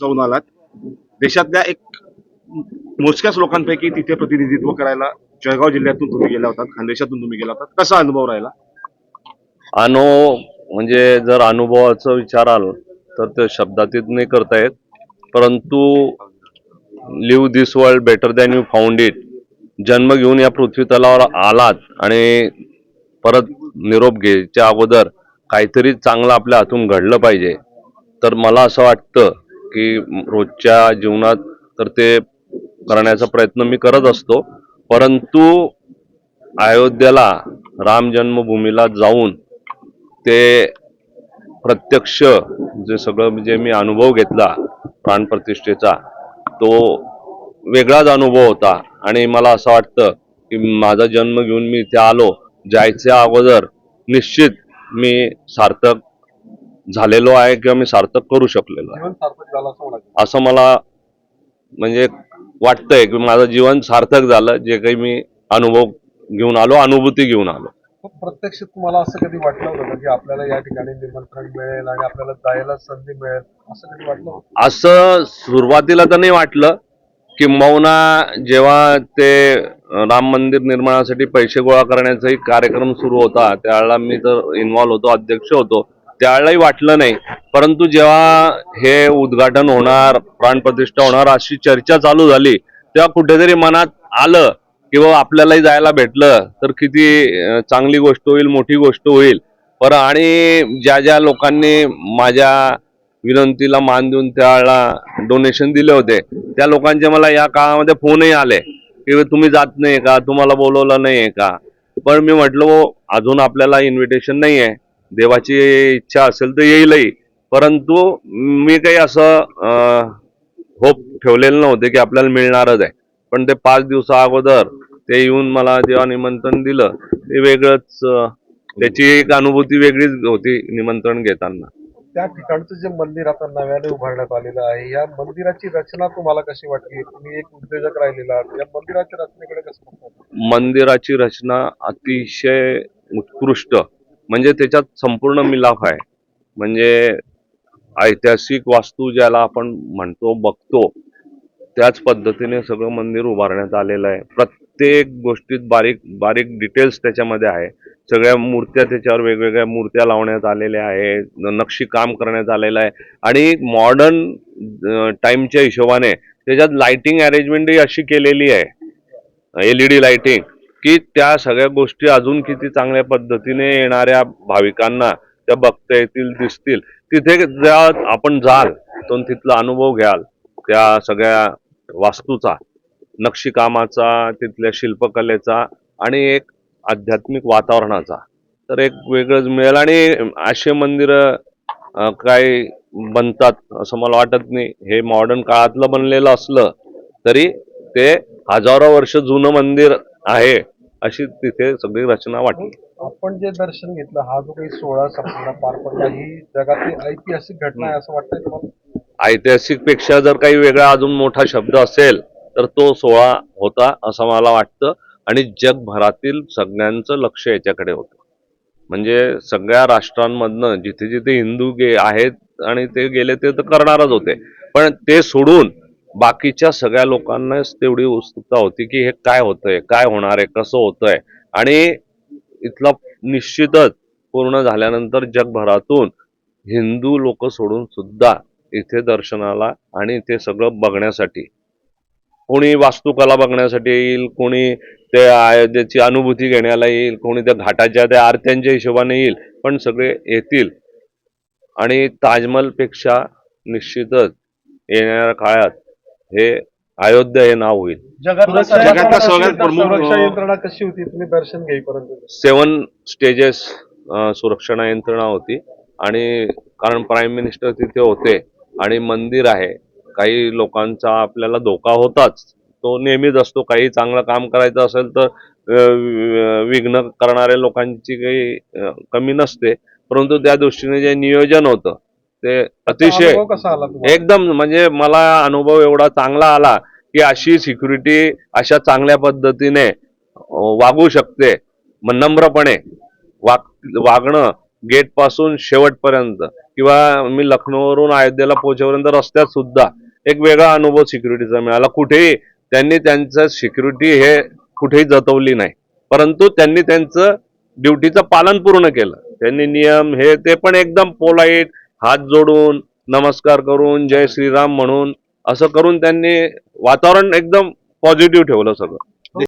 जाऊन आलात. देशातल्या एक मोजक्याच लोकांपैकी तिथे प्रतिनिधित्व करायला जळगाव जिल्ह्यातून तुम्ही गेला होतात खानदेशातून तुम्ही गेला होतात. कसा अनुभव राहिला? अनुभव म्हणजे जर अनुभवाचा विचाराल तर ते शब्दातीत नाही करता येत. परंतु leave this world better than you found it जन्म घेऊन या पृथ्वी तलावर आलात आणि परत निरोप घ्यायच्या अगोदर काहीतरी चांगलं आपल्या हातून घडलं पाहिजे. तर मला असं वाटतं की रोजच्या जीवनात तर ते करण्याचा प्रयत्न मी करत असतो. परंतु अयोध्येला राम जन्मभूमीला जाऊन ते प्रत्यक्ष जे सगळं म्हणजे मी अनुभव घेतला प्राणप्रतिष्ठेचा तो वेगळाच अनुभव होता. आणि मला असं वाटतं की माझा जन्म घेऊन मी इथे आलो जायच्या अगोदर निश्चित मी सार्थक झालेलो आहे किंवा मी सार्थक करू शकलेलो आहे. जीवन सार्थक झालं असं मला म्हणजे वाटतंय की माझं जीवन सार्थक झालं जे काही मी अनुभव घेऊन आलो अनुभूती घेऊन आलो. प्रत्यक्ष तुम्हाला असं कधी वाटलं होतं का आपल्याला या ठिकाणी निमंत्रण मिळेल आणि आपल्याला जायला संधी मिळेल? असं कधी वाटलं असं सुरुवातीला तर नाही वाटलं किंबहुना जेव्हा ते राम मंदिर निर्माणासाठी पैसे गोळा करण्याचाही कार्यक्रम सुरू होता त्यावेळेला मी तर इन्व्हॉल्व होतो अध्यक्ष होतो. त्यावेळेलाही वाटलं नाही. परंतु जेव्हा हे उद्घाटन होणार प्राणप्रतिष्ठा होणार अशी चर्चा चालू झाली तेव्हा कुठेतरी मनात आलं की बाबा आपल्यालाही जायला भेटलं तर किती चांगली गोष्ट होईल मोठी गोष्ट होईल. पर आणि ज्या ज्या लोकांनी माझ्या विनंतीला मान देऊन त्यावेळेला डोनेशन दिले होते त्या लोकांचे मला या काळामध्ये फोनही आले की तुम्ही जात नाही का? तुम्हाला बोलवलं आहे का? पण मी म्हटलो हो, अजून आपल्याला इन्व्हिटेशन नाही आहे देवाची इच्छा असेल तर येईलही. परंतु मी काही असं होप ठेवलेलं नव्हते की आपल्याला मिळणारच आहे. पण ते पाच दिवसा अगोदर ते येऊन मला जेव्हा निमंत्रण दिलं. ते वेगळंच त्याची एक अनुभूती वेगळीच होती निमंत्रण घेताना. त्या ठिकाणचं जे मंदिर आता नव्याने उभारण्यात आलेलं आहे या मंदिराची रचना तुम्हाला कशी वाटली? तुम्ही एक उद्योजक राहिलेला आहात. या मंदिराच्या रचनेकडे कसं? मंदिराची रचना अतिशय उत्कृष्ट. म्हणजे त्याच्यात संपूर्ण मिलाफ आहे. म्हणजे ऐतिहासिक वास्तू ज्याला आपण म्हणतो बघतो त्याच पद्धतीने सगळं मंदिर उभारण्यात आलेलं आहे. प्रत्येक गोष्टीत बारीक बारीक डिटेल्स त्याच्यामध्ये आहे. सगळ्या मूर्त्या त्याच्यावर वेगवेगळ्या मूर्त्या लावण्यात आलेल्या आहे नक्षी काम करण्यात आलेलं आहे. आणि मॉडर्न टाईमच्या हिशोबाने त्याच्यात लाइटिंग अरेंजमेंटही अशी केलेली आहे. एल ई डी लाइटिंग की त्या सगळ्या गोष्टी अजून किती चांगल्या पद्धतीने येणाऱ्या भाविकांना त्या बघता येतील दिसतील. तिथे ज्या आपण जाल तर तिथला अनुभव घ्याल त्या सगळ्या वास्तूचा नक्षीकामाचा तिथल्या शिल्पकलेचा आणि एक आध्यात्मिक वातावरणाचा. तर एक वेगळंच मिळेल आणि असे मंदिरं काय बनतात असं मला वाटत नाही. हे मॉडर्न काळातलं बनलेलं असलं तरी ते हजारो वर्ष जुनं मंदिर आहे अशी तिथे सगळी रचना वाटली. आपण जे दर्शन घेतलं हा जो काही सोहळा संपूर्ण पार पडला ही जगातली ऐतिहासिक घटना आहे असं वाटतंय तुम्हाला? ऐतिहासिकपेक्षा जर काही वेगळा अजून मोठा शब्द असेल तर तो सोहळा होता असं मला वाटतं. आणि जगभरातील सगळ्यांचं लक्ष याच्याकडे होतं. म्हणजे सगळ्या राष्ट्रांमधनं जिथे जिथे हिंदू गे आहेत आणि ते गेले ते तर करणारच होते. पण ते सोडून बाकीच्या सगळ्या लोकांनाच तेवढी उत्सुकता होती की हे काय होतंय काय होणार आहे कसं होतंय. आणि इथला निश्चितच पूर्ण झाल्यानंतर जगभरातून हिंदू लोक सोडून सुद्धा इथे दर्शनाला आणि ते सगळं बघण्यासाठी कोणी वास्तुकला बघण्यासाठी येईल कोणी ते अयोध्येची अनुभूती घेण्याला येईल कोणी त्या घाटाच्या त्या आरत्यांच्या हिशोबाने येईल पण सगळे येतील. आणि ताजमहलपेक्षा निश्चितच येणाऱ्या काळात हे अयोध्या हे नाव होईल. जगातला सगळ्यात प्रमुख- सुरक्षा यंत्रणा कशी होती? तुम्ही दर्शन घेईपर्यंत सेवन स्टेजेस सुरक्षणा यंत्रणा होती. आणि कारण प्राईम मिनिस्टर तिथे होते. आणि मंदिर आहे. काही लोकांचा आपल्याला धोका होताच. तो नेहमीच असतो. काही चांगलं काम करायचं असेल तर विघ्न करणाऱ्या लोकांची काही कमी नसते. परंतु त्या दृष्टीने जे नियोजन होतं ते अतिशय कसा आला एकदम म्हणजे मला अनुभव एवढा चांगला आला की अशी सिक्युरिटी अशा चांगल्या पद्धतीने वागू शकते. नम्रपणे वाग वागणं गेटपासून शेवटपर्यंत किंवा मी लखनौवरून अयोध्येला पोहोचेपर्यंत रस्त्यात सुद्धा एक वेगळा अनुभव सिक्युरिटीचा मिळाला. कुठेही त्यांनी त्यांचं सिक्युरिटी हे कुठेही जतवली नाही. परंतु त्यांनी त्यांचं ड्युटीचं पालन पूर्ण केलं. त्यांनी नियम हे ते पण एकदम पोलाईट हात जोडून नमस्कार करून जय श्रीराम म्हणून असं करून त्यांनी वातावरण एकदम पॉझिटिव्ह ठेवलं सगळं.